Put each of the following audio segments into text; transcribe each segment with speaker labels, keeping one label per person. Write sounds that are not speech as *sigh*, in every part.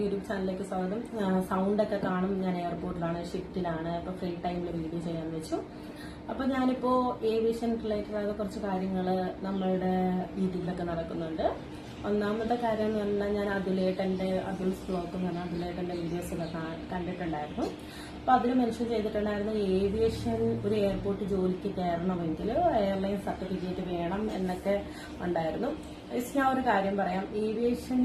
Speaker 1: YouTube ചാനലിലേക്ക് സ്വാഗതം. Sound ഒക്കെ കാണും ഞാൻ എയർപോർട്ടിലാണ് ഷിഫ്റ്റിലാണ് ഇപ്പൊ ഫ്രീ ടൈമിൽ വീഡിയോ ചെയ്യാൻ വെച്ചു. അപ്പൊ ഞാനിപ്പോ ഏവിയേഷൻ റിലേറ്റഡ് ആയ കുറച്ച് കാര്യങ്ങൾ നമ്മളുടെ യൂട്യൂബിലൊക്കെ നടക്കുന്നുണ്ട്. ഒന്നാമത്തെ കാര്യം എന്ന് പറഞ്ഞാൽ ഞാൻ അതുലേട്ടന്റെ അതുൽസ് ബ്ലോഗ് എന്ന് പറഞ്ഞാൽ അതുലേട്ടന്റെ വീഡിയോസ് ഒക്കെ കണ്ടിട്ടുണ്ടായിരുന്നു. അപ്പൊ അതിൽ മെൻഷൻ ചെയ്തിട്ടുണ്ടായിരുന്നു ഏവിയേഷൻ ഒരു എയർപോർട്ട് ജോലിക്ക് കയറണമെങ്കിൽ എയർലൈൻ സർട്ടിഫിക്കറ്റ് വേണം എന്നൊക്കെ ഉണ്ടായിരുന്നു. ഞാൻ ഒരു കാര്യം പറയാം. ഏവിയേഷൻ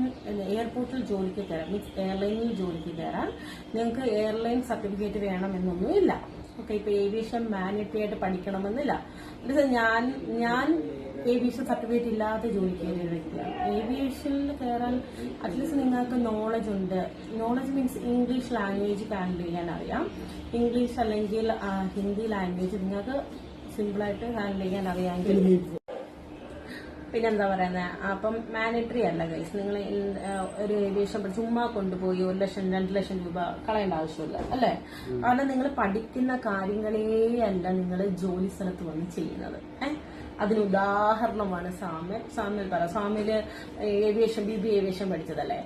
Speaker 1: എയർപോർട്ടിൽ ജോലിക്ക് കയറാം. മീൻസ് എയർലൈനിൽ ജോലിക്ക് കയറാൻ നിങ്ങൾക്ക് എയർലൈൻ സർട്ടിഫിക്കറ്റ് വേണമെന്നൊന്നും ഇല്ല ഓക്കെ ഇപ്പൊ ഏവിയേഷൻ മാനിറ്റി ആയിട്ട് പഠിക്കണമെന്നില്ല. ഞാൻ ഞാൻ ഏവിയേഷൻ സർട്ടിഫിക്കറ്റ് ഇല്ലാതെ ജോലിക്ക് ഒരു വ്യക്തിയാണ്. ഏവിയേഷനിൽ കയറാൻ അറ്റ്ലീസ്റ്റ് നിങ്ങൾക്ക് നോളജ് ഉണ്ട്. Knowledge means English language handle ചെയ്യാൻ അറിയാം. ഇംഗ്ലീഷ് അല്ലെങ്കിൽ ഹിന്ദി ലാംഗ്വേജ് നിങ്ങൾക്ക് സിമ്പിളായിട്ട് ഹാൻഡിൽ ചെയ്യാൻ അറിയാമെങ്കിൽ പിന്നെന്താ പറയുന്നത് അപ്പം മാനിറ്ററി അല്ല ഗൈസ് നിങ്ങൾ ഒരു ഏവിയേഷൻ ചുമ്മാ കൊണ്ടുപോയി ഒരു ലക്ഷം രണ്ട് ലക്ഷം രൂപ കളയേണ്ട ആവശ്യമില്ല അല്ലേ? കാരണം നിങ്ങൾ പഠിക്കുന്ന കാര്യങ്ങളേ അല്ല നിങ്ങൾ ജോലി സ്ഥലത്ത് വന്ന് ചെയ്യുന്നത്. ഏഹ് അതിന് ഉദാഹരണമാണ് സാമ്യൽ സാമ്യൽ പറ Samuel aviation B B aviation പഠിച്ചതല്ലേ?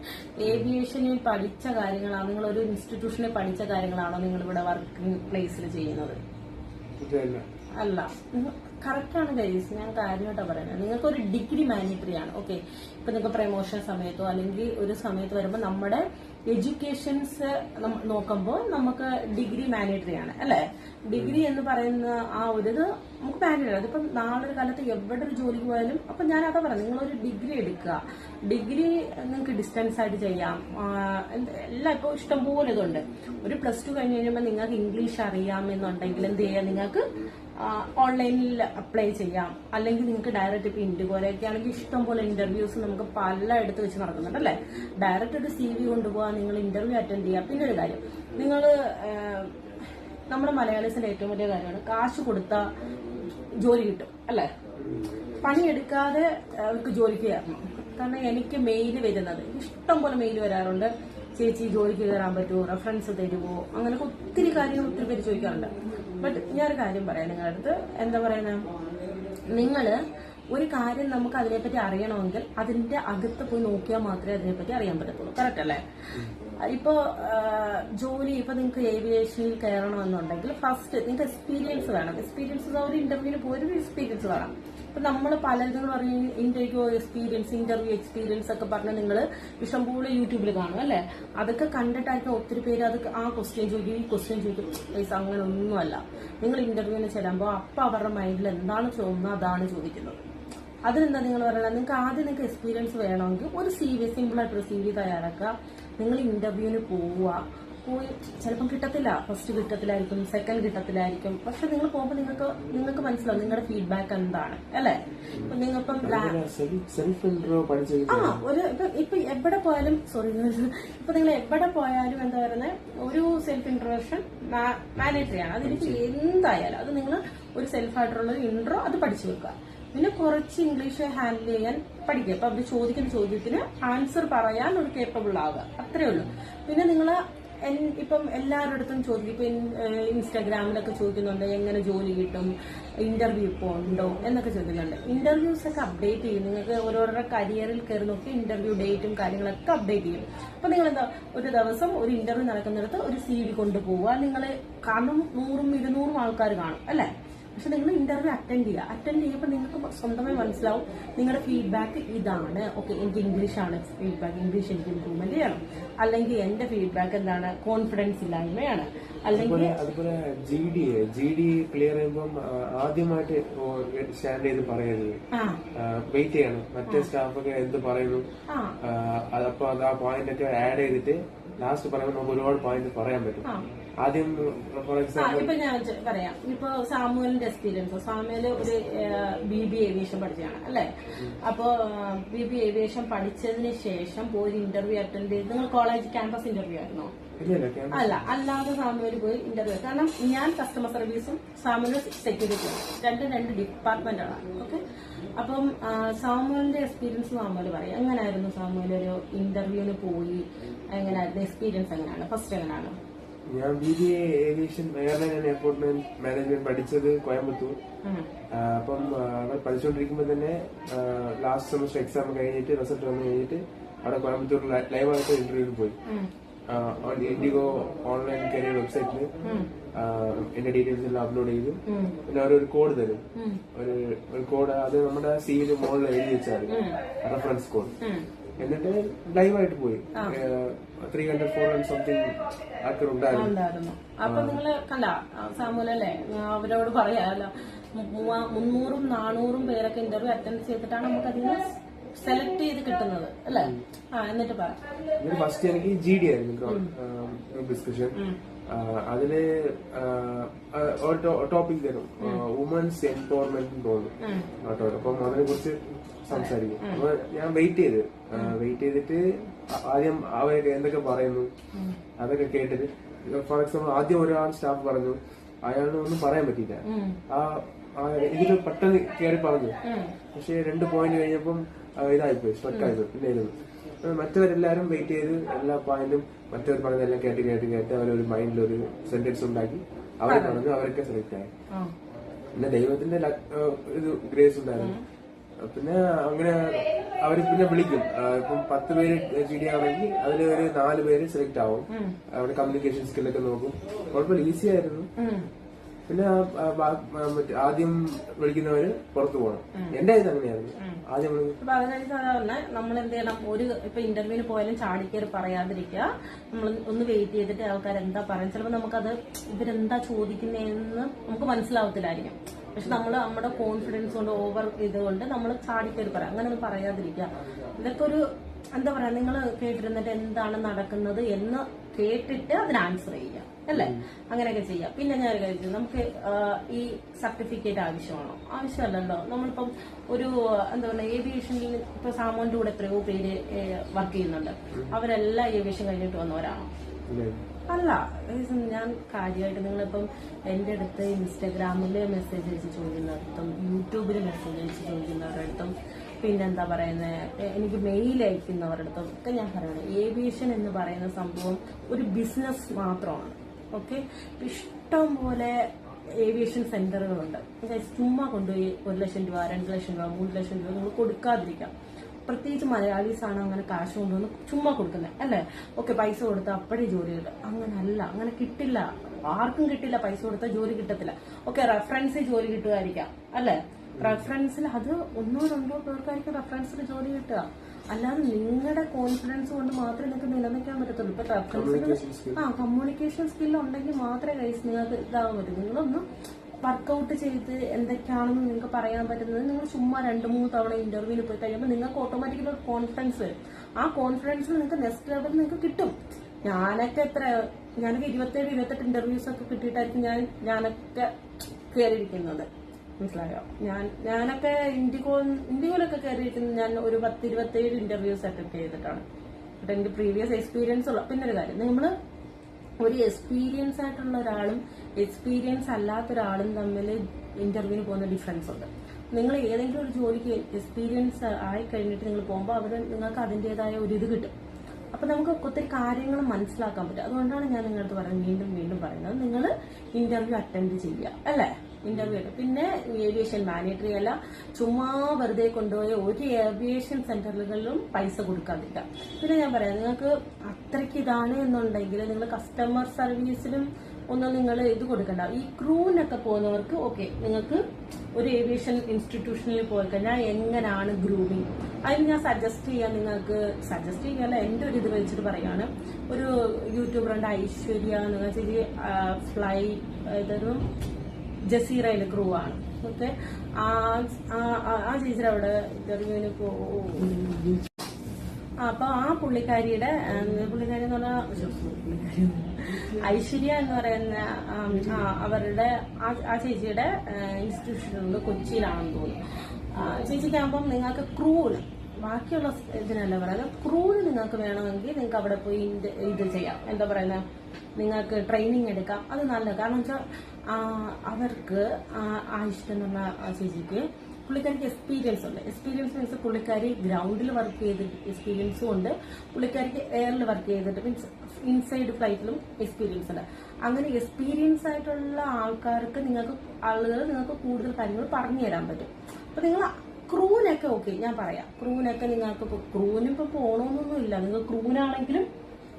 Speaker 1: ഏവിയേഷനിൽ പഠിച്ച കാര്യങ്ങളാണ്? നിങ്ങൾ ഒരു ഇൻസ്റ്റിറ്റ്യൂഷനിൽ പഠിച്ച കാര്യങ്ങളാണോ നിങ്ങൾ ഇവിടെ വർക്കിംഗ് പ്ലേസിൽ ചെയ്യുന്നത്? അല്ല. കറക്റ്റാണ് ഗൈസ് ഞാൻ കാര്യമായിട്ടാണ് പറയുന്നത്. നിങ്ങൾക്ക് ഒരു ഡിഗ്രി മാനിറ്ററി ആണ്. ഓക്കെ ഇപ്പൊ നിങ്ങൾക്ക് പ്രൊമോഷൻ സമയത്തോ അല്ലെങ്കിൽ ഒരു സമയത്ത് വരുമ്പോൾ നമ്മുടെ എഡ്യൂക്കേഷൻസ് നോക്കുമ്പോൾ നമുക്ക് ഡിഗ്രി മാനേറ്ററി ആണ്. അല്ലെ? ഡിഗ്രി എന്ന് പറയുന്ന ആ ഒരു ഇത് നമുക്ക് മാനേജ് അതിപ്പം നാളെ ഒരു കാലത്ത് എവിടെ ഒരു ജോലിക്ക് പോയാലും അപ്പൊ ഞാൻ അതാ പറയാം നിങ്ങളൊരു ഡിഗ്രി എടുക്കുക. ഡിഗ്രി നിങ്ങൾക്ക് ഡിസ്റ്റൻസ് ആയിട്ട് ചെയ്യാം. എല്ലാം ഇപ്പോൾ ഇഷ്ടംപോലെ ഇതുണ്ട്. ഒരു പ്ലസ് ടു കഴിഞ്ഞ് കഴിയുമ്പോൾ നിങ്ങൾക്ക് ഇംഗ്ലീഷ് അറിയാം എന്നുണ്ടെങ്കിൽ എന്ത് ചെയ്യാം? നിങ്ങൾക്ക് ഓൺലൈനിൽ അപ്ലൈ ചെയ്യാം. അല്ലെങ്കിൽ നിങ്ങൾക്ക് ഡയറക്റ്റ് ഇപ്പോൾ ഇൻഡിഗോയിലൊക്കെ ആണെങ്കിൽ ഇഷ്ടംപോലെ ഇന്റർവ്യൂസ് നമുക്ക് പല പലയിടത്ത് വെച്ച് നടക്കുന്നുണ്ട് അല്ലേ? ഡയറക്റ്റ് ഒരു സി വി കൊണ്ടുപോകാൻ നിങ്ങൾ ഇന്റർവ്യൂ അറ്റൻഡ് ചെയ്യാം. പിന്നെ ഒരു കാര്യം നിങ്ങൾ നമ്മുടെ മലയാളീസിന്റെ ഏറ്റവും വലിയ കാര്യമാണ് കാശ് കൊടുത്ത ജോലി കിട്ടും അല്ലേ? പണിയെടുക്കാതെ അവർക്ക് ജോലിക്ക് കയറണം. കാരണം എനിക്ക് മെയിൽ വരുന്നത് ഇഷ്ടം പോലെ മെയിൽ വരാറുണ്ട്. ചേച്ചി ജോലിക്ക് കയറാൻ പറ്റുമോ? റെഫറൻസ് തരുമോ? അങ്ങനെയൊക്കെ ഒത്തിരി കാര്യങ്ങൾ ഒത്തിരി പേര് ചോദിക്കാറുണ്ട്. ബട്ട് ഞാനൊരു കാര്യം പറയാം. നിങ്ങളുടെ അടുത്ത് എന്താ പറയുന്നത് നിങ്ങൾ ഒരു കാര്യം നമുക്ക് അതിനെപ്പറ്റി അറിയണമെങ്കിൽ അതിന്റെ അകത്ത് പോയി നോക്കിയാൽ മാത്രമേ അതിനെപ്പറ്റി അറിയാൻ പറ്റത്തുള്ളൂ. കറക്റ്റ് അല്ലേ? ഇപ്പോ ജോലി ഇപ്പൊ നിങ്ങൾക്ക് ഏവിയേഷനിൽ കയറണമെന്നുണ്ടെങ്കിൽ ഫസ്റ്റ് നിങ്ങൾക്ക് എക്സ്പീരിയൻസ് വേണം. എക്സ്പീരിയൻസ് ഒരു ഇന്റർവ്യൂവിന് പോയി ഒരു എക്സ്പീരിയൻസ് വേണം. ഇപ്പൊ നമ്മൾ പലരും പറയും ഇന്റർവ്യൂ എക്സ്പീരിയൻസ് ഇന്റർവ്യൂ എക്സ്പീരിയൻസ് ഒക്കെ പറഞ്ഞ് നിങ്ങൾ ഇഷ്ടംപോലെ യൂട്യൂബിൽ കാണും അല്ലെ? അതൊക്കെ കണ്ടിട്ടായിരിക്കും ഒത്തിരി പേര് അത് ആ ക്വസ്റ്റ്യൻ ചോദിക്കും ഈ ക്വസ്റ്റ്യൻ ചോദിക്കും. പൈസ അങ്ങനെ ഒന്നുമല്ല നിങ്ങൾ ഇന്റർവ്യൂവിന് ചെല്ലുമ്പോൾ അപ്പൊ അവരുടെ മൈൻഡിൽ എന്താണ് ചോദിക്കുന്നത് അതാണ് ചോദിക്കുന്നത്. അതിനെന്താ നിങ്ങൾ പറയുന്നത് നിങ്ങൾക്ക് ആദ്യം നിങ്ങൾക്ക് എക്സ്പീരിയൻസ് വേണമെങ്കിൽ ഒരു സി വി സിമ്പിൾ ആയിട്ടൊരു സി വി തയ്യാറാക്കുക. നിങ്ങൾ ഇന്റർവ്യൂവിന് പോവുക. പോയി ചിലപ്പം കിട്ടത്തില്ല. ഫസ്റ്റ് കിട്ടത്തിലായിരിക്കും സെക്കൻഡ് കിട്ടത്തിലായിരിക്കും. പക്ഷെ നിങ്ങൾ പോകുമ്പോൾ നിങ്ങൾക്ക് നിങ്ങൾക്ക് മനസ്സിലാവും നിങ്ങളുടെ ഫീഡ്ബാക്ക് എന്താണ് അല്ലേ? നിങ്ങളിപ്പം ആ ഒരു ഇപ്പൊ ഇപ്പൊ എവിടെ പോയാലും സോറി ഇപ്പൊ നിങ്ങൾ എവിടെ പോയാലും എന്താ പറയുന്നത് ഒരു സെൽഫ് ഇൻട്രൊഡക്ഷൻ മാനേറ്ററി ആണ്. അതിനിപ്പോ എന്തായാലും അത് നിങ്ങൾ ഒരു സെൽഫായിട്ടുള്ള ഇൻട്രോ അത് പഠിച്ചു വെക്കുക. പിന്നെ കുറച്ച് ഇംഗ്ലീഷ് ഹാൻഡിൽ ചെയ്യാൻ പഠിക്കുക. അപ്പൊ അവർ ചോദിക്കുന്ന ചോദ്യത്തിന് ആൻസർ പറയാൻ ഒരു കേപ്പബിൾ ആവുക. അത്രേ ഉള്ളൂ. പിന്നെ നിങ്ങൾ ഇപ്പം എല്ലാവരുടെ ചോദിക്കും. ഇപ്പൊ ഇൻസ്റ്റാഗ്രാമിലൊക്കെ ചോദിക്കുന്നുണ്ട് എങ്ങനെ ജോലി കിട്ടും ഇന്റർവ്യൂ ഇപ്പോൾ ഉണ്ടോ എന്നൊക്കെ ചോദിക്കുന്നുണ്ട്. ഇന്റർവ്യൂസ് ഒക്കെ അപ്ഡേറ്റ് ചെയ്യും. നിങ്ങൾക്ക് ഓരോരുടെ കരിയറിൽ കയറി നോക്കി ഇന്റർവ്യൂ ഡേറ്റും കാര്യങ്ങളൊക്കെ അപ്ഡേറ്റ് ചെയ്യും. അപ്പൊ നിങ്ങൾ എന്താ ഒരു ദിവസം ഒരു ഇന്റർവ്യൂ നടക്കുന്നിടത്ത് ഒരു സി വി കൊണ്ടുപോവുക. നിങ്ങൾ കാരണം നൂറും ഇരുന്നൂറും ആൾക്കാർ കാണും അല്ലേ? പക്ഷെ നിങ്ങൾ ഇന്റർവ്യൂ അറ്റൻഡ് ചെയ്യുക. അറ്റൻഡ് ചെയ്യുമ്പോൾ നിങ്ങൾക്ക് സ്വന്തമായി മനസ്സിലാവും നിങ്ങളുടെ ഫീഡ്ബാക്ക് ഇതാണ്. ഓക്കെ എനിക്ക് ഇംഗ്ലീഷ് ആണ്. ഫീഡ്ബാക്ക് ഇംഗ്ലീഷ് എനിക്ക് ഇമ്പ്രൂവ്മെന്റ് ചെയ്യണം. അല്ലെങ്കിൽ എന്റെ ഫീഡ്ബാക്ക് എന്താണ്? കോൺഫിഡൻസ് ഇല്ലായ്മയാണ്. അല്ലെങ്കിൽ
Speaker 2: അതുപോലെ G D G D clear ചെയ്യുമ്പം ആദ്യമായിട്ട് സ്റ്റാൻഡ് ചെയ്ത് പറയരുത് വെയിറ്റ് ചെയ്യണം. മറ്റേ സ്റ്റാഫ് ഒക്കെ എന്ത് പറയുന്നു? അതപ്പോ അത് ആ പോയിന്റ് ഒക്കെ ആഡ് ചെയ്തിട്ട് ലാസ്റ്റ് പറയുമ്പോൾ നമുക്ക് ഒരുപാട് പോയിന്റ് പറയാൻ പറ്റും. ആദ്യം ഫോർ എക്സാമ്പിൾ
Speaker 1: ഇപ്പൊ ഞാൻ പറയാം. ഇപ്പൊ സാമുവലിന്റെ എക്സ്പീരിയൻസ് സാമുവൽ ഒരു ബി ബി ഏവിയേഷൻ പഠിച്ചതാണ് അല്ലെ? അപ്പോ ബി ബി ഏവിയേഷൻ പഠിച്ചതിന് ശേഷം പോയി ഇന്റർവ്യൂ അറ്റൻഡ് ചെയ്ത് നിങ്ങൾ കോളേജ് ക്യാമ്പസ് ഇന്റർവ്യൂ ആയിരുന്നോ? അല്ല അല്ലാതെ സാമൂഹ്യ പോയി ഇന്റർവ്യൂ കാരണം ഞാൻ കസ്റ്റമർ സർവീസും സാമൂഹ്യ സെക്യൂരിറ്റിയും രണ്ടും രണ്ട് ഡിപ്പാർട്ട്മെന്റാണ് ഓക്കെ അപ്പം സാമുവലിന്റെ എക്സ്പീരിയൻസ് സാമുവൽ പറയും. എങ്ങനായിരുന്നു സാമുവൽ ഒരു ഇന്റർവ്യൂവിന് പോയി? എങ്ങനായിരുന്നു എക്സ്പീരിയൻസ് എങ്ങനെയാണ്? ഫസ്റ്റ് എങ്ങനെയാണ്?
Speaker 2: ഞാൻ B B A aviation airline and airport management പഠിച്ചത് കോയമ്പത്തൂർ. അപ്പം അവിടെ പഠിച്ചുകൊണ്ടിരിക്കുമ്പോൾ തന്നെ ലാസ്റ്റ് സെമസ്റ്റർ എക്സാം കഴിഞ്ഞിട്ട് റിസൾട്ട് വന്നു കഴിഞ്ഞിട്ട് അവിടെ കോയമ്പത്തൂർ ലൈവായിട്ട് ഇന്റർവ്യൂവിന് പോയി. ഇൻഡിഗോ ഓൺലൈൻ കരിയർ വെബ്സൈറ്റിൽ. എന്റെ ഡീറ്റെയിൽസ് എല്ലാം അപ്ലോഡ് ചെയ്തു. പിന്നെ അവരൊരു കോഡ് തരും. ഒരു ഒരു കോഡ് അത് നമ്മുടെ സിയിൽ മുകളിൽ എഴുതി വെച്ചാൽ. Reference
Speaker 1: code.
Speaker 2: എന്നിട്ട് ലൈവായിട്ട് പോയി three hundred four hundred something ആൾക്കാർ ഉണ്ടായിരുന്നു
Speaker 1: അപ്പൊ നിങ്ങൾ കണ്ട സാമൂലല്ലേ അവരോട് പറയാലോ മൂവ- മുന്നൂറും നാനൂറും പേരൊക്കെ ഇന്റർവ്യൂ അറ്റൻഡ് ചെയ്തിട്ടാണ് നമുക്ക് അതിന് സെലക്ട് ചെയ്ത് കിട്ടുന്നത് അല്ലേ? ആ എന്നിട്ട് പറ.
Speaker 2: ഫസ്റ്റ് എനിക്ക് ജി ഡി ആയിരുന്നു ഡിസ്കഷൻ അതിൽ ടോപ്പിക് തരും. വുമൻസ് എംപവർമെന്റ് തോന്നുന്നു. കേട്ടോ അപ്പം അതിനെ കുറിച്ച് സംസാരിക്കും അപ്പൊ ഞാൻ വെയിറ്റ് ചെയ്ത്. വെയിറ്റ് ചെയ്തിട്ട് ആദ്യം അവരൊക്കെ എന്തൊക്കെ പറയുന്നു അതൊക്കെ കേട്ടിട്ട് ഫോർ എക്സാമ്പിൾ ആദ്യം ഒരാൾ സ്റ്റാഫ് പറഞ്ഞു അയാളൊന്നും പറയാൻ പറ്റിയില്ല. ആ ഇതിൽ പെട്ടെന്ന് കയറി പറഞ്ഞു പക്ഷേ രണ്ട് പോയിന്റ് കഴിഞ്ഞപ്പം ഇതായിപ്പോയി ഇരുന്നു. അപ്പൊ മറ്റവരെല്ലാരും വെയിറ്റ് ചെയ്ത് എല്ലാ പോയിന്റും മറ്റവർ പറഞ്ഞതെല്ലാം കേട്ട് കേട്ട് കേട്ട് അവരൊരു മൈൻഡിൽ ഒരു സെന്റൻസ് ഉണ്ടാക്കി. അവർ പറഞ്ഞു അവരൊക്കെ സെലക്ട് ആയി. പിന്നെ ദൈവത്തിന്റെ ഇത് ഗ്രേസ് ഉണ്ടായിരുന്നു. പിന്നെ അങ്ങനെ അവർ പിന്നെ വിളിക്കും. ഇപ്പം പത്ത് പേര് ജി ഡി ആണെങ്കിൽ അതിൽ ഒരു നാല് പേര് സെലക്ട് ആവും. അവിടെ കമ്മ്യൂണിക്കേഷൻ സ്കില്ലൊക്കെ നോക്കും. കുഴപ്പമില്ല ഈസി ആയിരുന്നു. പിന്നെ ആദ്യം വിളിക്കുന്നവര് പുറത്തു പോകണം. എന്റെ ഇത് അങ്ങനെയായിരുന്നു. ആദ്യം
Speaker 1: സാധാരണ നമ്മൾ എന്ത് ചെയ്യണം? ഒരു ഇപ്പൊ ഇന്റർവ്യൂവിന് പോയാലും ചാടിക്കേറി പറയാതിരിക്കുക. നമ്മൾ ഒന്ന് വെയിറ്റ് ചെയ്തിട്ട് ആൾക്കാർ എന്താ പറയാൻ ചിലപ്പോൾ നമുക്കത് ഇവരെന്താ ചോദിക്കുന്നതെന്ന് നമുക്ക് മനസ്സിലാവത്തില്ലായിരിക്കും. പക്ഷെ നമ്മൾ നമ്മുടെ കോൺഫിഡൻസ് കൊണ്ട് ഓവർ ഇതുകൊണ്ട് നമ്മൾ ചാടിക്കേറി പറയാം. അങ്ങനെ ഒന്നും പറയാതിരിക്കുക. ഇതൊക്കെ ഒരു എന്താ പറയാ നിങ്ങൾ കേട്ടിരുന്നിട്ട് എന്താണ് നടക്കുന്നത് എന്ന് കേട്ടിട്ട് അതിന് ആൻസർ ചെയ്യുക അല്ലേ? അങ്ങനെയൊക്കെ ചെയ്യാം പിന്നെ ഞാൻ ഒരു കാര്യം നമുക്ക് ഈ സർട്ടിഫിക്കറ്റ് ആവശ്യമാണോ? ആവശ്യമല്ലല്ലോ. നമ്മളിപ്പം ഒരു എന്താ പറയുക ഏവിയേഷനിൽ ഇപ്പൊ സാമോന്റെ കൂടെ എത്രയോ പേര് വർക്ക് ചെയ്യുന്നുണ്ട്. അവരെല്ലാം ഏവിയേഷൻ കഴിഞ്ഞിട്ട് വന്നവരാണോ? അല്ല ഞാൻ കാര്യമായിട്ട് നിങ്ങളിപ്പം എന്റെ അടുത്ത് ഇൻസ്റ്റാഗ്രാമിൽ മെസ്സേജ് അയച്ച് ചോദിക്കുന്നവരടുത്തും യൂട്യൂബിൽ മെസ്സേജ് അയച്ച് ചോദിക്കുന്നവരടുത്തും പിന്നെന്താ പറയുന്നത് എനിക്ക് മെയിൽ അയക്കുന്നവരുടെ ഒക്കെ ഞാൻ പറയുന്നത്. ഏവിയേഷൻ എന്ന് പറയുന്ന സംഭവം ഒരു ബിസിനസ് മാത്രമാണ്. ഓക്കെ ഇഷ്ടം പോലെ ഏവിയേഷൻ സെന്ററുകളുണ്ട് ചുമ്മാ കൊണ്ടുപോയി ഒരു ലക്ഷം രൂപ രണ്ട് ലക്ഷം രൂപ മൂന്ന് ലക്ഷം രൂപ നിങ്ങൾ കൊടുക്കാതിരിക്കാം. പ്രത്യേകിച്ച് മലയാളീസ് ആണ് അങ്ങനെ കാശ് കൊണ്ടുവന്ന് ചുമ്മാ കൊടുക്കുന്നത് അല്ലേ? ഓക്കെ പൈസ കൊടുത്ത് അപ്പോഴേ ജോലി കിട്ടും. അങ്ങനല്ല അങ്ങനെ കിട്ടില്ല. ആർക്കും കിട്ടില്ല പൈസ കൊടുത്താൽ ജോലി കിട്ടത്തില്ല. ഓക്കെ റെഫറൻസ് ജോലി കിട്ടുമായിരിക്കാം അല്ലേ? റെഫറൻസിൽ അത് ഒന്നോ രണ്ടോ പേർക്കായിരിക്കും റെഫറൻസിൽ ജോലി കിട്ടുക. അല്ലാതെ നിങ്ങളുടെ കോൺഫിഡൻസ് കൊണ്ട് മാത്രമേ നിങ്ങൾക്ക് നിലനിൽക്കാൻ പറ്റത്തുള്ളൂ. ഇപ്പൊ റെഫറൻസിൽ ആ കമ്മ്യൂണിക്കേഷൻ സ്കിൽ ഉണ്ടെങ്കിൽ മാത്രമേ കൈസ് നിങ്ങൾക്ക് ഇതാകാൻ പറ്റൂ നിങ്ങളൊന്ന് വർക്കൗട്ട് ചെയ്ത് എന്തൊക്കെയാണെന്ന് നിങ്ങൾക്ക് പറയാൻ പറ്റുന്നത്. നിങ്ങൾ ചുമ്മാ രണ്ട് മൂന്ന് തവണ ഇന്റർവ്യൂവിൽ പോയി കഴിയുമ്പോൾ നിങ്ങൾക്ക് ഓട്ടോമാറ്റിക്കലി ഒരു കോൺഫിഡൻസ് വരും. ആ കോൺഫിഡൻസ് നിങ്ങൾക്ക് നെക്സ്റ്റ് ലെവൽ നിങ്ങൾക്ക് കിട്ടും. ഞാനൊക്കെ എത്ര ഞാനൊക്കെ ഇരുപത്തേഴ് ഇരുപത്തെട്ട് ഇന്റർവ്യൂസ് ഒക്കെ കിട്ടിയിട്ടായിരിക്കും ഞാൻ ഞാനൊക്കെ കയറിയിരിക്കുന്നത് മനസ്സിലായോ? ഞാൻ ഞാനൊക്കെ ഇൻഡിഗോ ഇൻഡിഗോയിലൊക്കെ കയറിയിരിക്കുന്നത് ഞാൻ ഒരു പത്ത് ഇരുപത്തേഴ് ഇന്റർവ്യൂസ് അറ്റൻഡ് ചെയ്തിട്ടാണ്. എന്നിട്ട് എനിക്ക് പ്രീവിയസ് എക്സ്പീരിയൻസ് ഉള്ള പിന്നെ ഒരു കാര്യം. നമ്മൾ ഒരു എക്സ്പീരിയൻസ് ആയിട്ടുള്ള ഒരാളും എക്സ്പീരിയൻസ് അല്ലാത്ത ഒരാളും തമ്മിൽ ഇന്റർവ്യൂവിന് പോകുന്ന ഡിഫറൻസ് ഉണ്ട്. നിങ്ങൾ ഏതെങ്കിലും ഒരു ജോലിക്ക് എക്സ്പീരിയൻസ് ആയി കഴിഞ്ഞിട്ട് നിങ്ങൾ പോകുമ്പോൾ അവർ നിങ്ങൾക്ക് അതിന്റെതായ ഒരു ഇത് കിട്ടും. അപ്പൊ നമുക്ക് ഒത്തിരി കാര്യങ്ങൾ മനസ്സിലാക്കാൻ പറ്റും. അതുകൊണ്ടാണ് ഞാൻ നിങ്ങളടുത്ത് പറയുന്നത് വീണ്ടും വീണ്ടും പറയുന്നത്. നിങ്ങൾ ഇന്റർവ്യൂ അറ്റൻഡ് ചെയ്യുക. അല്ലേ? ഇന്റർവ്യൂ ഉണ്ട് പിന്നെ ഏവിയേഷൻ മാനേറ്ററി അല്ല. ചുമ്മാ വെറുതെ കൊണ്ടുപോയ ഒരു ഏവിയേഷൻ സെന്ററുകളിലും പൈസ കൊടുക്കാതില്ല പിന്നെ ഞാൻ പറയാം നിങ്ങൾക്ക് അത്രയ്ക്ക് ഇതാണ് എന്നുണ്ടെങ്കിൽ നിങ്ങൾ കസ്റ്റമർ സർവീസിലും ഒന്നും നിങ്ങൾ ഇത് കൊടുക്കണ്ട. ഈ ക്രൂവിനൊക്കെ പോകുന്നവർക്ക് ഓക്കെ നിങ്ങൾക്ക് ഒരു ഏവിയേഷൻ ഇൻസ്റ്റിറ്റ്യൂഷനിൽ പോയി കഴിഞ്ഞാൽ എങ്ങനെയാണ് ഗ്രൂമിങ് അതിന് ഞാൻ സജസ്റ്റ് ചെയ്യാൻ നിങ്ങൾക്ക് സജസ്റ്റ് ചെയ്യാല്ല എന്റെ ഒരു ഇത് വെച്ചിട്ട് പറയാണ് ഒരു യൂട്യൂബറുണ്ട് ഐശ്വര്യ എന്ന് വെച്ചാൽ ഫ്ലൈ ഇതൊരു ജസീറയിലെ ക്രൂ ആണ്. ഓക്കെ? ആ ടീച്ചർ അവിടെ ഇന്റർവ്യൂവിന് പോകും അപ്പൊ ആ പുള്ളിക്കാരിയുടെ പുള്ളിക്കാരി എന്ന് പറഞ്ഞാൽ ഐശ്വര്യ എന്ന് പറയുന്ന അവരുടെ ആ- ചേച്ചിയുടെ ഇൻസ്റ്റിറ്റ്യൂഷനുണ്ട് കൊച്ചിയിലാണെന്ന് തോന്നുന്നു. ചേച്ചിക്കാകുമ്പം നിങ്ങൾക്ക് ക്രൂന് ബാക്കിയുള്ള ഇതിനല്ല പറയുന്നത് ക്രൂന് നിങ്ങൾക്ക് വേണമെങ്കിൽ നിങ്ങൾക്ക് അവിടെ പോയി ഇത് ചെയ്യാം. എന്താ പറയുന്നത് നിങ്ങൾക്ക് ട്രെയിനിങ് എടുക്കാം. അത് നല്ലത്. കാരണം വെച്ചാൽ അവർക്ക് ആയിഷ്ടം എന്ന് ചേച്ചിക്ക് പുള്ളിക്കാരിക്ക് എക്സ്പീരിയൻസ് ഉണ്ട്. എക്സ്പീരിയൻസ് മീൻസ് പുള്ളിക്കാരി ഗ്രൗണ്ടിൽ വർക്ക് ചെയ്തിട്ട് എക്സ്പീരിയൻസും ഉണ്ട്. പുള്ളിക്കാരിക്ക് എയറിൽ വർക്ക് ചെയ്തിട്ട് മീൻസ് ഇൻസൈഡ് ഫ്ലൈറ്റിലും എക്സ്പീരിയൻസ് ഉണ്ട്. അങ്ങനെ എക്സ്പീരിയൻസ് ആയിട്ടുള്ള ആൾക്കാർക്ക് നിങ്ങൾക്ക് ആളുകൾ നിങ്ങൾക്ക് കൂടുതൽ കാര്യങ്ങൾ പറഞ്ഞു തരാൻ പറ്റും. അപ്പൊ നിങ്ങൾ ക്രൂനൊക്കെ ഓക്കെ ഞാൻ പറയാം. ക്രൂനൊക്കെ നിങ്ങൾക്ക് പോണോന്നൊന്നും ഇല്ല നിങ്ങൾ ക്രൂനാണെങ്കിലും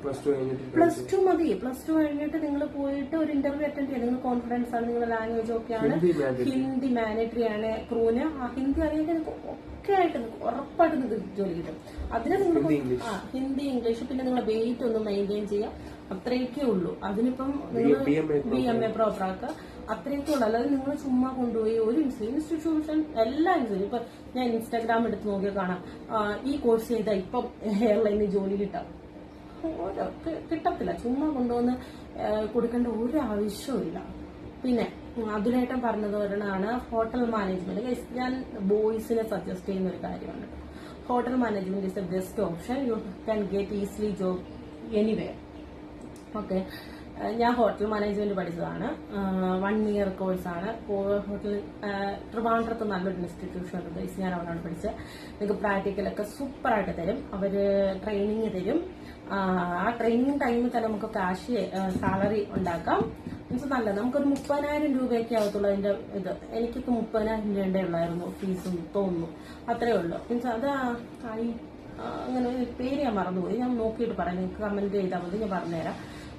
Speaker 2: പ്ലസ് ടു കഴിഞ്ഞിട്ട്
Speaker 1: പ്ലസ് ടു മതി. പ്ലസ് ടു കഴിഞ്ഞിട്ട് നിങ്ങൾ പോയിട്ട് ഒരു ഇന്റർവ്യൂ അറ്റൻഡ് ചെയ്യുക. നിങ്ങൾ കോൺഫിഡൻസ് ആണ് നിങ്ങളുടെ ലാംഗ്വേജ്
Speaker 2: ഒക്കെ ആണ്.
Speaker 1: ഹിന്ദി മാനേറ്ററി ആണ് ക്രൂന്. ആ ഹിന്ദി അറിയാൻ ഒക്കെ ആയിട്ട് ഉറപ്പായിട്ട് നിങ്ങൾക്ക് ജോലി കിട്ടും. അതിന് നിങ്ങൾ
Speaker 2: ഹിന്ദി ഇംഗ്ലീഷ്
Speaker 1: ആ ഹിന്ദി ഇംഗ്ലീഷ് പിന്നെ നിങ്ങളെ വെയിറ്റ് ഒന്ന് മെയിന്റെയിൻ ചെയ്യുക. അത്രയൊക്കെ ഉള്ളൂ. അതിനിപ്പം നിങ്ങൾ
Speaker 2: B M A
Speaker 1: B M A proper ആക്കുക. അത്രയൊക്കെ ഉള്ളൂ. അല്ലാതെ നിങ്ങൾ ചുമ്മാ കൊണ്ടുപോയി ഒരു ഇൻസ്റ്റിറ്റ്യൂഷൻ എല്ലാ ഇൻസ്റ്റിറ്റ്യൂഷൻ ഇപ്പൊ ഞാൻ ഇൻസ്റ്റാഗ്രാം എടുത്ത് നോക്കിയാൽ കാണാം. ഈ കോഴ്സ് ചെയ്താൽ ഇപ്പം *laughs* എയർലൈനിൽ ജോലി കിട്ടാം. കി- കിട്ടത്തില്ല. ചുമ്മാ കൊണ്ടുവന്ന് കൊടുക്കേണ്ട ഒരു ആവശ്യവും പിന്നെ അതുലേട്ടൻ പറഞ്ഞത് ഒരെണ്ണമാണ് ഹോട്ടൽ മാനേജ്മെന്റ്. ഞാൻ ബോയ്സിനെ സജസ്റ്റ് ചെയ്യുന്ന ഒരു കാര്യമാണ് hotel management is a best option. You can get easily job anyway. Okay. ഞാൻ ഹോട്ടൽ മാനേജ്മെന്റ് പഠിച്ചതാണ്. വൺ ഇയർ കോഴ്സാണ്. ഹോട്ടൽ ട്രിവാൻഡ്രത്ത് നല്ലൊരു ഇൻസ്റ്റിറ്റ്യൂഷൻ ഉണ്ട്. ഗൈസ് ഞാൻ അവിടെയാണ് പഠിച്ചത് നിങ്ങൾക്ക് പ്രാക്ടിക്കലൊക്കെ സൂപ്പറായിട്ട് തരും. അവർ ട്രെയിനിങ് തരും. ആ, ട്രെയിനിങ് ടൈമിൽ തന്നെ നമുക്ക് കാശ് സാലറി ഉണ്ടാക്കാം. മീൻസ് നല്ല നമുക്കൊരു മുപ്പതിനായിരം രൂപയൊക്കെ ആകത്തുള്ളൂ അതിന്റെ ഇത്. എനിക്കൊക്കെ മുപ്പതിനായിരം രൂപയുടെ ഉള്ളായിരുന്നു. ഫീസും തോന്നുന്നു അത്രേ ഉള്ളൂ. മീൻസ് അത് ഈ അങ്ങനെ പേര് ഞാൻ മറന്നുപോയി. ഞാൻ നോക്കിയിട്ട് പറയാം. നിങ്ങൾക്ക് കമന്റ് ചെയ്താൽ മതി. ഞാൻ പറഞ്ഞുതരാം.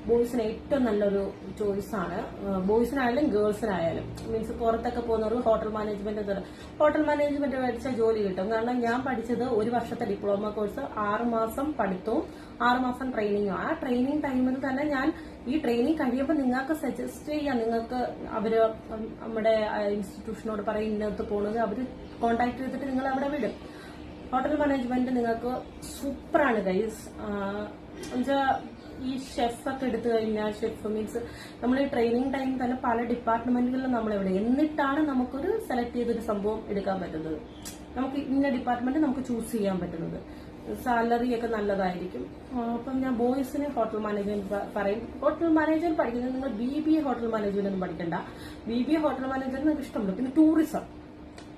Speaker 1: ബോയ്സിന് ഏറ്റവും നല്ലൊരു ചോയ്സാണ് ബോയ്സിനായാലും ഗേൾസിനായാലും മീൻസ് പുറത്തൊക്കെ പോകുന്നവർ ഹോട്ടൽ മാനേജ്മെന്റ് ഹോട്ടൽ മാനേജ്മെന്റ് പഠിച്ചാൽ ജോലി കിട്ടും. കാരണം ഞാൻ പഠിച്ചത് ഒരു വർഷത്തെ ഡിപ്ലോമ കോഴ്സ് ആറുമാസം പഠിത്തവും ആറ് മാസം ട്രെയിനിങ്ങും ആ. ട്രെയിനിങ് ടൈമിൽ തന്നെ ഞാൻ ഈ ട്രെയിനിങ് കഴിയുമ്പോൾ നിങ്ങൾക്ക് സജസ്റ്റ് ചെയ്യാം. നിങ്ങൾക്ക് അവർ നമ്മുടെ ഇൻസ്റ്റിറ്റ്യൂഷനോട് പറയും ഇന്നത്ത് പോണത്. അവർ കോണ്ടാക്ട് ചെയ്തിട്ട് നിങ്ങൾ അവിടെ വിടും. ഹോട്ടൽ മാനേജ്മെന്റ് നിങ്ങൾക്ക് സൂപ്പറാണ് ഗൈസ് എന്നുവെച്ചാൽ ഈ ഷെഫ് ഒക്കെ എടുത്തു കഴിഞ്ഞാൽ ഷെഫ് മീൻസ് നമ്മൾ ഈ ട്രെയിനിങ് ടൈം തന്നെ പല ഡിപ്പാർട്ട്മെന്റുകളിലും നമ്മൾ എവിടെ? എന്നിട്ടാണ് നമുക്കൊരു സെലക്ട് ചെയ്തൊരു സംഭവം എടുക്കാൻ പറ്റുന്നത്. നമുക്ക് ഇന്ന ഡിപ്പാർട്ട്മെന്റ് നമുക്ക് ചൂസ് ചെയ്യാൻ പറ്റുന്നത്. സാലറി ഒക്കെ നല്ലതായിരിക്കും. അപ്പം ഞാൻ ബോയ്സിന് ഹോട്ടൽ മാനേജ്മെന്റ് പറയും. ഹോട്ടൽ മാനേജ്മെന്റ് പഠിക്കുന്നത് നിങ്ങൾ B B A hotel management ഒന്നും പഠിക്കണ്ട. B B A hotel management നിങ്ങൾക്ക് ഇഷ്ടമുണ്ട്. പിന്നെ ടൂറിസം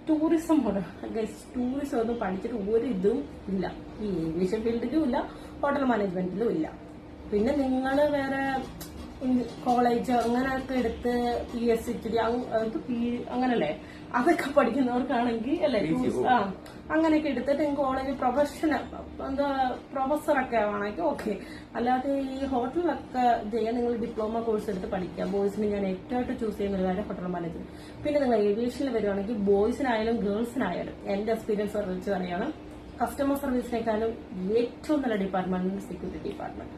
Speaker 1: ടൂറിസം ഗൈസ് ടൂറിസം ഒന്നും പഠിച്ചിട്ട് ഒരു ഇതും ഇല്ല. ഈ ഏവിയേഷൻ ഫീൽഡിലും ഇല്ല ഹോട്ടൽ മാനേജ്മെന്റിലും ഇല്ല. പിന്നെ നിങ്ങൾ വേറെ കോളേജ് അങ്ങനെയൊക്കെ എടുത്ത് പി എസ് സി അങ്ങനല്ലേ? അതൊക്കെ പഠിക്കുന്നവർക്കാണെങ്കിൽ അല്ലേ ആ. അങ്ങനെയൊക്കെ എടുത്തിട്ട് കോളേജ് പ്രൊഫഷണൽ എന്താ പ്രൊഫസറൊക്കെ ആവണമെങ്കിൽ ഓക്കെ അല്ലാതെ ഈ ഹോട്ടലിലൊക്കെ ചെയ്യാൻ നിങ്ങൾ ഡിപ്ലോമ കോഴ്സ് എടുത്ത് പഠിക്കാം. ബോയ്സിന് ഞാൻ ഏറ്റവും ചൂസ് ചെയ്യുന്ന ഒരു കാര്യം ഹോട്ടൽ മാനേജ്മെന്റ് പിന്നെ നിങ്ങൾ ഏവിയേഷനിൽ വരുവാണെങ്കിൽ ബോയ്സിനായാലും ഗേൾസിനായാലും എന്റെ എക്സ്പീരിയൻസ് വെച്ച് പറയാണ് കസ്റ്റമർ സർവീസിനേക്കാളും ഏറ്റവും നല്ല ഡിപ്പാർട്ട്മെന്റ് സെക്യൂരിറ്റി ഡിപ്പാർട്ട്മെന്റ്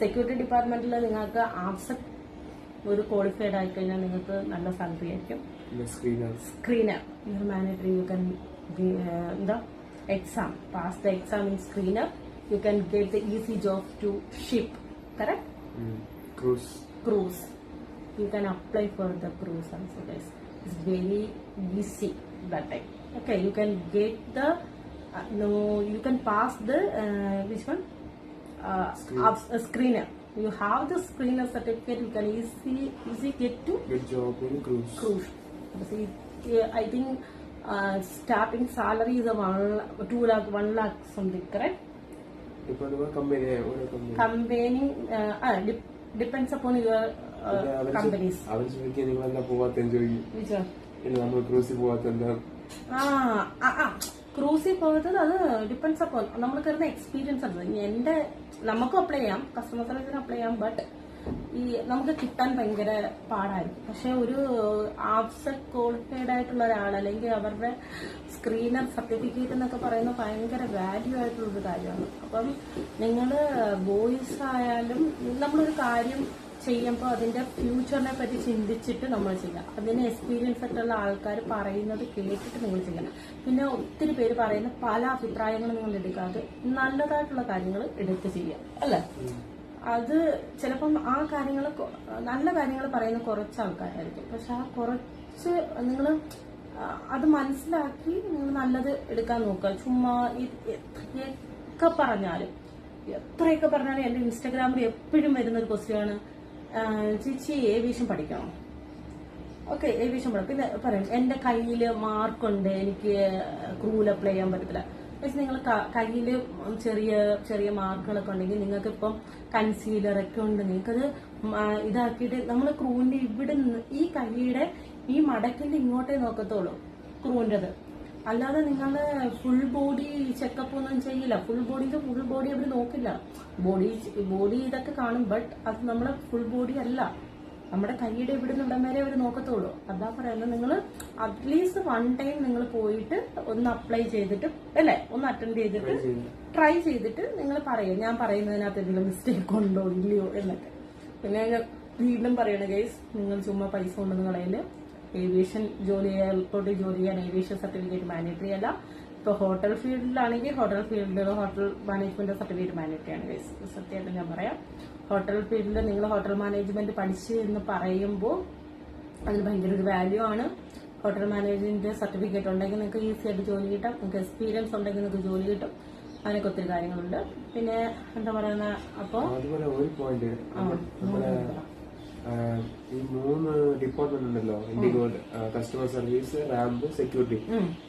Speaker 1: സെക്യൂരിറ്റി ഡിപ്പാർട്ട്മെന്റിൽ നിങ്ങൾക്ക് ആപ്സെപ്റ്റ് ഒരു ക്വാളിഫൈഡ് ആയി കഴിഞ്ഞാൽ നിങ്ങൾക്ക് നല്ല സാലറി ആയിരിക്കും. Screener your manager you can എന്താ? Exam pass the exam in screener you can get the easy job to ship correct cruise you can apply for the cruise answer it's very easy they okay you can get the no you can pass the which one uh, which one? Uh,
Speaker 2: Screen.
Speaker 1: ups- uh, screener. You have the screener certificate. You can easy easy get to
Speaker 2: good job in cruise
Speaker 1: cruise. See, yeah, I think uh, starting salary is a one, la- two lakh, one lakh something, correct?
Speaker 2: ഇപ്പൊ നിങ്ങൾ company ഓരോ company
Speaker 1: Company uh, uh, dep- depends upon your uh, companies.
Speaker 2: അവർ ചോദിക്കാൻ നിങ്ങളെന്താ പോവാത്ത ചോദിക്കും
Speaker 1: Which one?
Speaker 2: ഇല്ല നമ്മൾ ക്രൂസിൽ പോവാത്ത എന്താ
Speaker 1: ആ ആ ആ ക്രൂസിൽ പോയത് അത് ഡിപ്പെൻസ് അപ്പോൾ നമ്മൾ കയറുന്ന എക്സ്പീരിയൻസ് ആണ്. എന്റെ നമുക്കും അപ്ലൈ ചെയ്യാം. കസ്റ്റമർ സർവീസിന് അപ്ലൈ ചെയ്യാം. ബട്ട് ഈ നമുക്ക് കിട്ടാൻ ഭയങ്കര പാടായിരിക്കും. പക്ഷെ ഒരു ആഫ്സർ ക്വാളിഫൈഡ് ആയിട്ടുള്ള ഒരാൾ അല്ലെങ്കിൽ അവരുടെ സ്ക്രീനർ സർട്ടിഫിക്കറ്റ് എന്നൊക്കെ പറയുന്ന ഭയങ്കര വാല്യൂ ആയിട്ടുള്ള ഒരു കാര്യമാണ്. അപ്പം നിങ്ങൾ ബോയ്സ് ആയാലും നമ്മളൊരു കാര്യം ചെയ്യുമ്പോൾ അതിന്റെ ഫ്യൂച്ചറിനെ പറ്റി ചിന്തിച്ചിട്ട് നമ്മൾ ചെയ്യാം അതിന് എക്സ്പീരിയൻസ് ആയിട്ടുള്ള ആൾക്കാർ പറയുന്നത് കേട്ടിട്ട് നിങ്ങൾ ചെയ്യണം. പിന്നെ ഒത്തിരി പേര് പറയുന്ന പല അഭിപ്രായങ്ങളും നിങ്ങൾ എടുക്കാതെ നല്ലതായിട്ടുള്ള കാര്യങ്ങൾ എടുത്ത് ചെയ്യാം അല്ലേ? അത് ചിലപ്പം ആ കാര്യങ്ങൾ നല്ല കാര്യങ്ങൾ പറയുന്ന കുറച്ച് ആൾക്കാരായിരിക്കും. പക്ഷെ ആ കുറച്ച് നിങ്ങൾ അത് മനസ്സിലാക്കി നിങ്ങൾ നല്ലത് എടുക്കാൻ നോക്കുക. ചുമ്മാ എത്രയൊക്കെ പറഞ്ഞാലും എത്രയൊക്കെ പറഞ്ഞാലും എന്റെ ഇൻസ്റ്റാഗ്രാമിൽ എപ്പോഴും വരുന്ന ഒരു ക്വസ്റ്റ്യൻ ആണ്. ചേച്ചി ഏവിയേഷൻ പഠിക്കണം? ഓക്കെ ഏവിയേഷൻ പഠിക്കും. പിന്നെ പറയും എന്റെ കയ്യിൽ മാർക്കുണ്ട് എനിക്ക് ക്രൂൽ അപ്ലൈ ചെയ്യാൻ പറ്റത്തില്ല. പക്ഷെ നിങ്ങൾ കയ്യിൽ ചെറിയ ചെറിയ മാർക്കുകളൊക്കെ ഉണ്ടെങ്കിൽ നിങ്ങൾക്ക് ഇപ്പം കൺസീലർ ഒക്കെ ഉണ്ട്. നിങ്ങൾക്കത് ഇതാക്കിയിട്ട് നമ്മൾ ക്രൂവിന്റെ ഇവിടെ ഈ കൈയുടെ ഈ മടക്കിന്റെ ഇങ്ങോട്ടേ നോക്കത്തുള്ളൂ ക്രൂവിന്റെത്. അല്ലാതെ നിങ്ങൾ ഫുൾ ബോഡി ചെക്കപ്പ് ഒന്നും ചെയ്യില്ല. ഫുൾ ബോഡിന്റെ ഫുൾ ബോഡി അവർ നോക്കില്ല. ബോഡി ബോഡി ഇതൊക്കെ കാണും ബട്ട് അത് നമ്മളെ ഫുൾ ബോഡി അല്ല. നമ്മുടെ കൈയുടെ ഇവിടെ നിന്നിടം വരെ അവർ നോക്കത്തുള്ളൂ. അതാ പറയുന്നത്. നിങ്ങൾ അറ്റ്ലീസ്റ്റ് വൺ ടൈം നിങ്ങൾ പോയിട്ട് ഒന്ന് അപ്ലൈ ചെയ്തിട്ട് അല്ലേ? ഒന്ന് അറ്റൻഡ് ചെയ്തിട്ട് ട്രൈ ചെയ്തിട്ട് നിങ്ങൾ പറയും. ഞാൻ പറയുന്നതിനകത്ത് എന്തെങ്കിലും മിസ്റ്റേക്ക് ഉണ്ടോ ഇല്ലയോ എന്നൊക്കെ. പിന്നെ വീണ്ടും പറയണ ഗൈസ് നിങ്ങൾ ചുമ്മാ പൈസ കൊണ്ടൊന്നും കളയിൽ ഏവിയേഷൻ ജോലി എയർപോർട്ടിൽ ജോലി ചെയ്യാൻ ഏവിയേഷൻ സർട്ടിഫിക്കറ്റ് മാൻഡേറ്ററി അല്ല. ഇപ്പൊ ഹോട്ടൽ ഫീൽഡിലാണെങ്കിൽ ഹോട്ടൽ ഫീൽഡിൽ ഹോട്ടൽ മാനേജ്മെന്റ് സർട്ടിഫിക്കറ്റ് മാൻഡേറ്ററി ആണ് സത്യമായിട്ട് ഞാൻ പറയാം. ഹോട്ടൽ ഫീൽഡിൽ നിങ്ങൾ ഹോട്ടൽ മാനേജ്മെന്റ് പഠിച്ച് എന്ന് പറയുമ്പോൾ അതിന് ഭയങ്കര ഒരു വാല്യൂ ആണ്. ഹോട്ടൽ മാനേജ്മെന്റ് സർട്ടിഫിക്കറ്റ് ഉണ്ടെങ്കിൽ നിങ്ങൾക്ക് ഈസി ആയിട്ട് ജോലി കിട്ടും. നിങ്ങൾക്ക് എക്സ്പീരിയൻസ് ഉണ്ടെങ്കിൽ നിങ്ങൾക്ക് ജോലി കിട്ടും. അതിനൊക്കെ ഒത്തിരി കാര്യങ്ങളുണ്ട്. പിന്നെ എന്താ പറയുന്ന അപ്പോൾ
Speaker 2: ഒരു പോയിന്റ് ഈ മൂന്ന് ഡിപ്പാർട്ട്മെന്റ് ഉണ്ടല്ലോ IndiGo customer service ramp security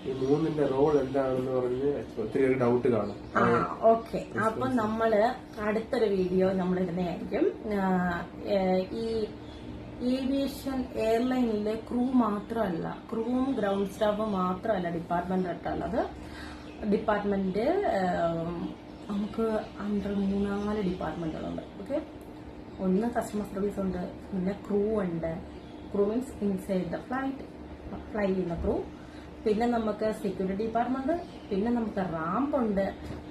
Speaker 2: ഈ മൂന്നിന്റെ റോൾ എന്താണെന്ന് പറഞ്ഞ് ഒത്തിരി ഒരു ഡൗട്ട് കാണും.
Speaker 1: ഓക്കെ അപ്പൊ നമ്മൾ അടുത്തൊരു വീഡിയോ നമ്മൾ ഇടുന്നതായിരിക്കും ഈ ഏവിയേഷൻ എയർലൈനിലെ ക്രൂ മാത്രമല്ല ക്രൂവും ഗ്രൗണ്ട് സ്റ്റാഫും മാത്രമല്ല ഡിപ്പാർട്ട്മെന്റ് ആയിട്ടുള്ളത് ഡിപ്പാർട്ട്മെന്റ് നമുക്ക് അണ്ടർ മൂന്നാൽ ഡിപ്പാർട്ട്മെന്റുകളുണ്ട് ഓക്കെ ഒന്ന് കസ്റ്റമർ സർവീസ് ഉണ്ട് പിന്നെ ക്രൂ ഉണ്ട്. Crew means inside the flight fly ചെയ്യുന്ന ക്രൂ പിന്നെ നമുക്ക് സെക്യൂരിറ്റി ഡിപ്പാർട്ട്മെന്റ് പിന്നെ നമുക്ക് റാമ്പ് ഉണ്ട്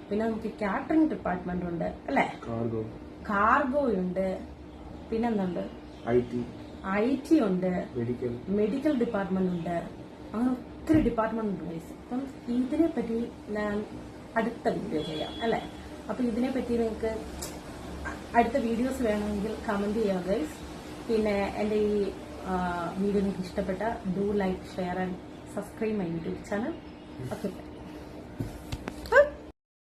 Speaker 1: പിന്നെ നമുക്ക് കാറ്ററിംഗ് ഡിപ്പാർട്ട്മെന്റ് ഉണ്ട് അല്ലേ?
Speaker 2: കാർഗോ
Speaker 1: ഉണ്ട്. പിന്നെന്തുണ്ട്
Speaker 2: ഐ ടി
Speaker 1: ഐ ടി ഉണ്ട്.
Speaker 2: മെഡിക്കൽ
Speaker 1: മെഡിക്കൽ ഡിപ്പാർട്ട്മെന്റ് ഉണ്ട്. അങ്ങനെ ഒത്തിരി ഡിപ്പാർട്ട്മെന്റ് ഉണ്ട് ഗൈസ് അപ്പം ഇതിനെ പറ്റി ഞാൻ അടുത്ത വീഡിയോ ചെയ്യാം അല്ലെ? അപ്പൊ ഇതിനെ പറ്റി നിങ്ങൾക്ക് അടുത്ത വീഡിയോസ് വേണമെങ്കിൽ കമന്റ് ചെയ്യാം ഗൈസ് പിന്നെ എന്റെ ഈ വീഡിയോ നിങ്ങൾക്ക് ഇഷ്ടപ്പെട്ട do like share and subscribe my YouTube channel okay